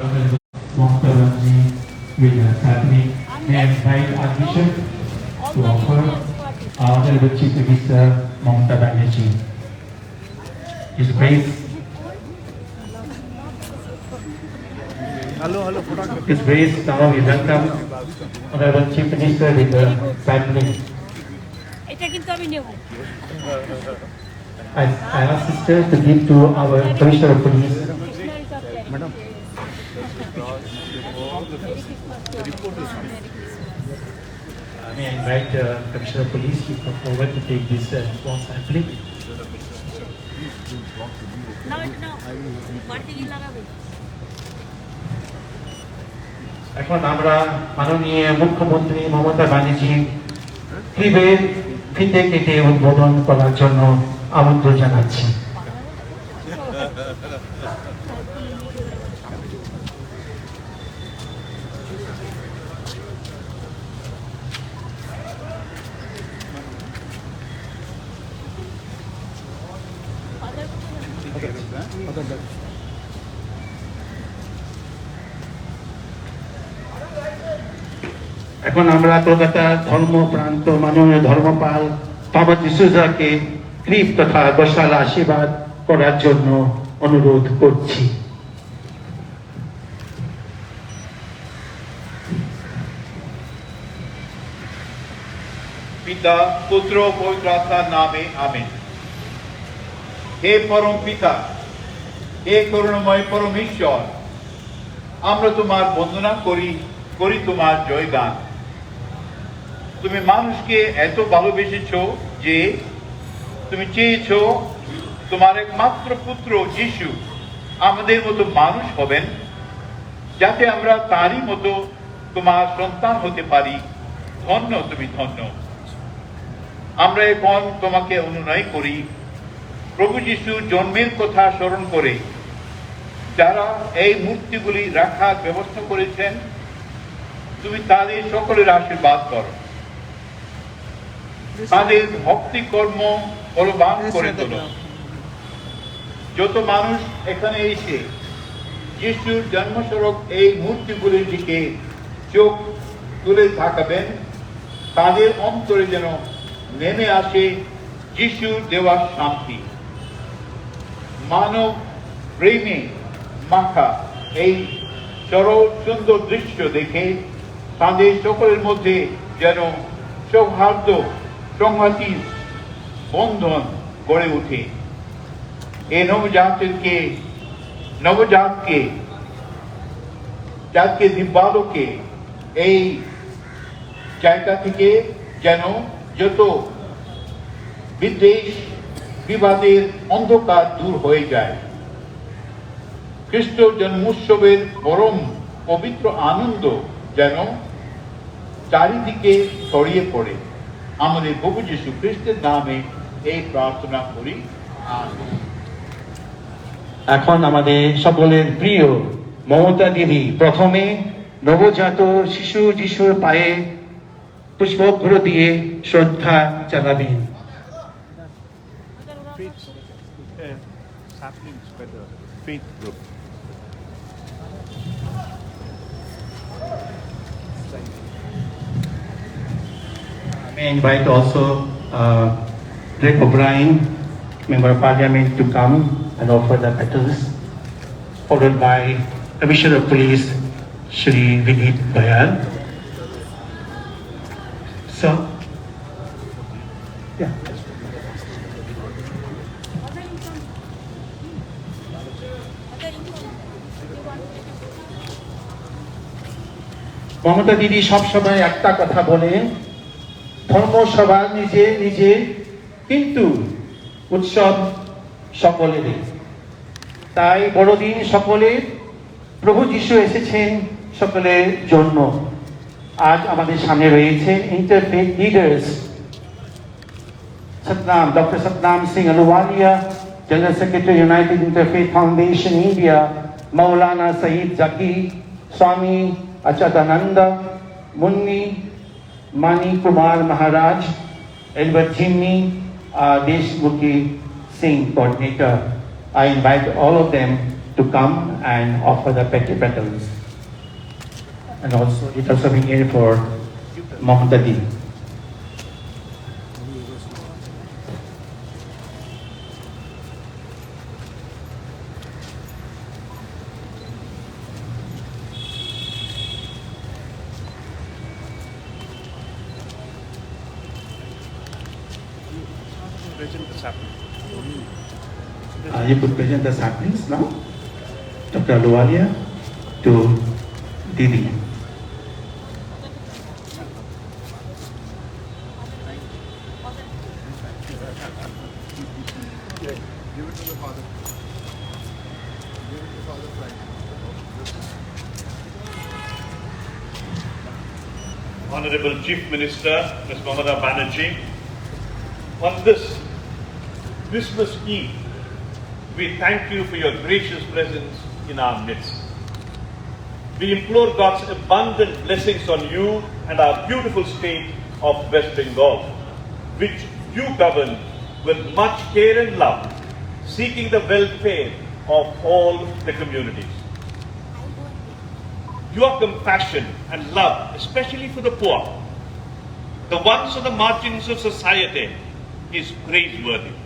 Montavani will happening and admission to offer Banerjee. His grace His Grace now we welcome Honorable Chief Minister with the family. I, I ask sister to give to our Commissioner of Police. Madam. Uh, May I invite uh, Commissioner of Police to come forward to take this uh, response sampling. গিয়ে লাগাবে এখন আমরা মাননীয় মুখ্যমন্ত্রী মমতা ব্যানার্জি ক্লিবের ফিতে কেটে উদ্বোধন করার জন্য আমন্ত্রণ জানাচ্ছি এখন আমরা কলকাতা ধর্ম প্রান্ত মাননীয় ধর্মপাল বাবা যিশুদাকে ক্লিপ তথা গোশালা আশীর্বাদ করার জন্য অনুরোধ করছি। পিতা, পুত্র পবিত্র আত্মার নামে আমেন। হে পরম পিতা, হে করুণাময় পরমেশ্বর, আমরা তোমার বন্দনা করি করি তোমার জয়গান। তুমি মানুষকে এত ভালোবেসেছ যে তুমি চেয়েছ তোমার একমাত্র পুত্র যিশু আমাদের মতো মানুষ হবেন, যাতে আমরা তারই মতো তোমার সন্তান হতে পারি। ধন্য তুমি ধন্য। আমরা এখন তোমাকে অনুনয় করি। প্রভু যিশু জন্মের কথা স্মরণ করে, যারা এই মূর্তিগুলি রাখার ব্যবস্থা করেছেন, তুমি তাদের সকলের আশীর্বাদ করো। তাদের ভক্তি কর্ম বলবান করে তোলো। যত মানুষ এখানে এসে যিশুর জন্মস্বরূপ এই মূর্তিগুলির দিকে চোখ তুলে থাকাবেন তাদের অন্তরে যেন নেমে আসে যিশুর দেওয়া শান্তি। মানব প্রেমে মাখা এই সরল সুন্দর দৃশ্য দেখে তাদের সকলের মধ্যে যেন সৌহার্দ্য সংহতির বন্ধন গড়ে ওঠে। এই নবজাতকে নবজাতকে জাতকে দিব্যালোকে এই জায়গা থেকে যেন যত বিদ্বেষ বিবাদের অন্ধকার দূর হয়ে যায় খ্রিস্ট জন্মোৎসবের পরম পবিত্র আনন্দ যেন চারিদিকে ছড়িয়ে পড়ে। আমাদের প্রভু যীশু খ্রিস্টের নামে এই প্রার্থনা করি। আমিন। এখন আমাদের সকলের প্রিয় মমতা দিদি প্রথমে নবজাত শিশু যিশুর পায়ে পুষ্পগ্র দিয়ে শ্রদ্ধা জানাবেন invite also uh, Drake O'Brien, Member of Parliament, to come. And offer the petals, followed by Commissioner of Police, Shri Vinit Bayal. So. Mamata দিদি সবসময় একটা কথা বলে ধর্ম সবার নিজে নিজে কিন্তু উৎসব সকলেরই তাই বড়দিন সকলের প্রভু যিশু এসেছেন সকলের জন্য আজ আমাদের সামনে রয়েছে interfaith leaders Dr. Satnam Singh Aluwalia, General Secretary, United Interfaith Foundation, India, Maulana Saeed Zaki, Swami Achatananda, Munni Mani Kumar Maharaj, Albert Jimmy, uh, Deshmukhi Singh, coordinator. I invite all of them to come and offer the pet- petals. And also, it also being here for Muhammad Uh, you could present the saplings now. Dr. Luwalia to Didi. Honorable Chief Minister, Ms. Mamata Banerjee, on this Christmas Eve, we thank you for your gracious presence in our midst. We implore God's abundant blessings on you and our beautiful state of West Bengal, which you govern with much care and love, seeking the welfare of all the communities. Your compassion and love, especially for the poor, the ones on the margins of society, is praiseworthy.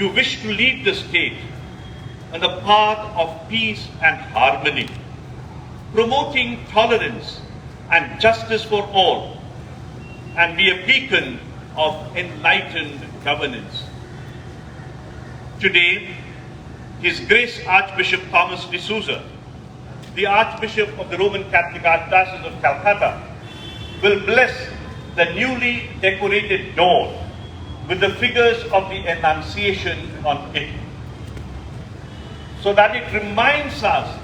You wish to lead the state on the path of peace and harmony, promoting tolerance and justice for all, and be a beacon of enlightened governance. Today, His Grace Archbishop Thomas D'Souza the Archbishop of the Roman Catholic Archdiocese of Calcutta, will bless the newly decorated door with the figures of the Annunciation on it, so that it reminds us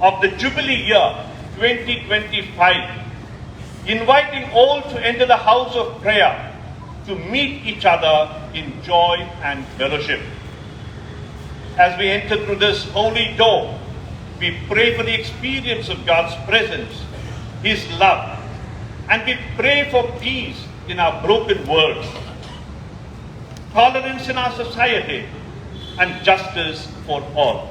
of the Jubilee year 2025, inviting all to enter the house of prayer to meet each other in joy and fellowship. As we enter through this holy door, we pray for the experience of God's presence, His love, and we pray for peace in our broken world, tolerance in our society, and justice for all.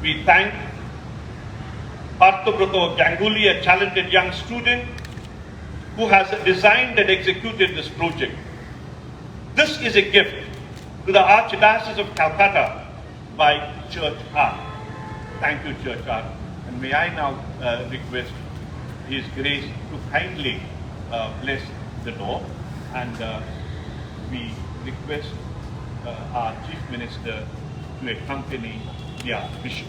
We thank Partobroto Ganguly, a talented young student who has designed and executed this project. This is a gift to the Archdiocese of Calcutta by Church Art. Thank you, Church Art. And may I now uh, request His Grace to kindly uh, bless the door and uh, we request uh, our Chief Minister to accompany the Archbishop.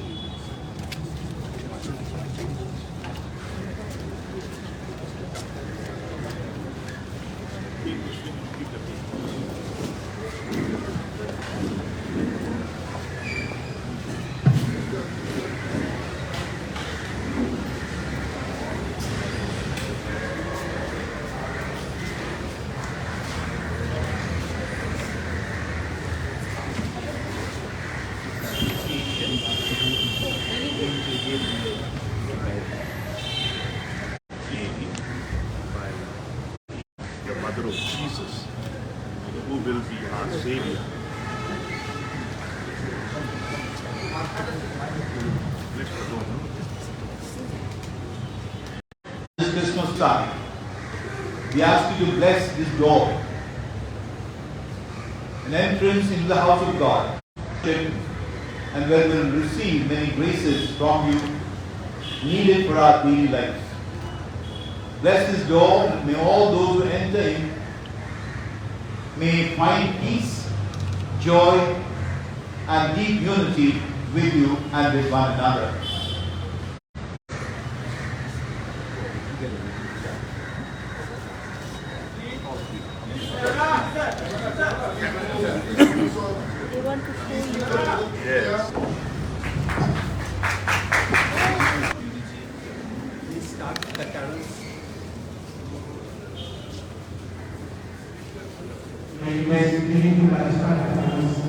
Will be our Savior. This Christmas time, we ask you to bless this door, an entrance into the house of God, and where we will receive many graces from you needed for our daily lives. Bless this door, and may all those who enter in may find peace, joy, and deep unity with you and with one another. mas o Espírito vai estar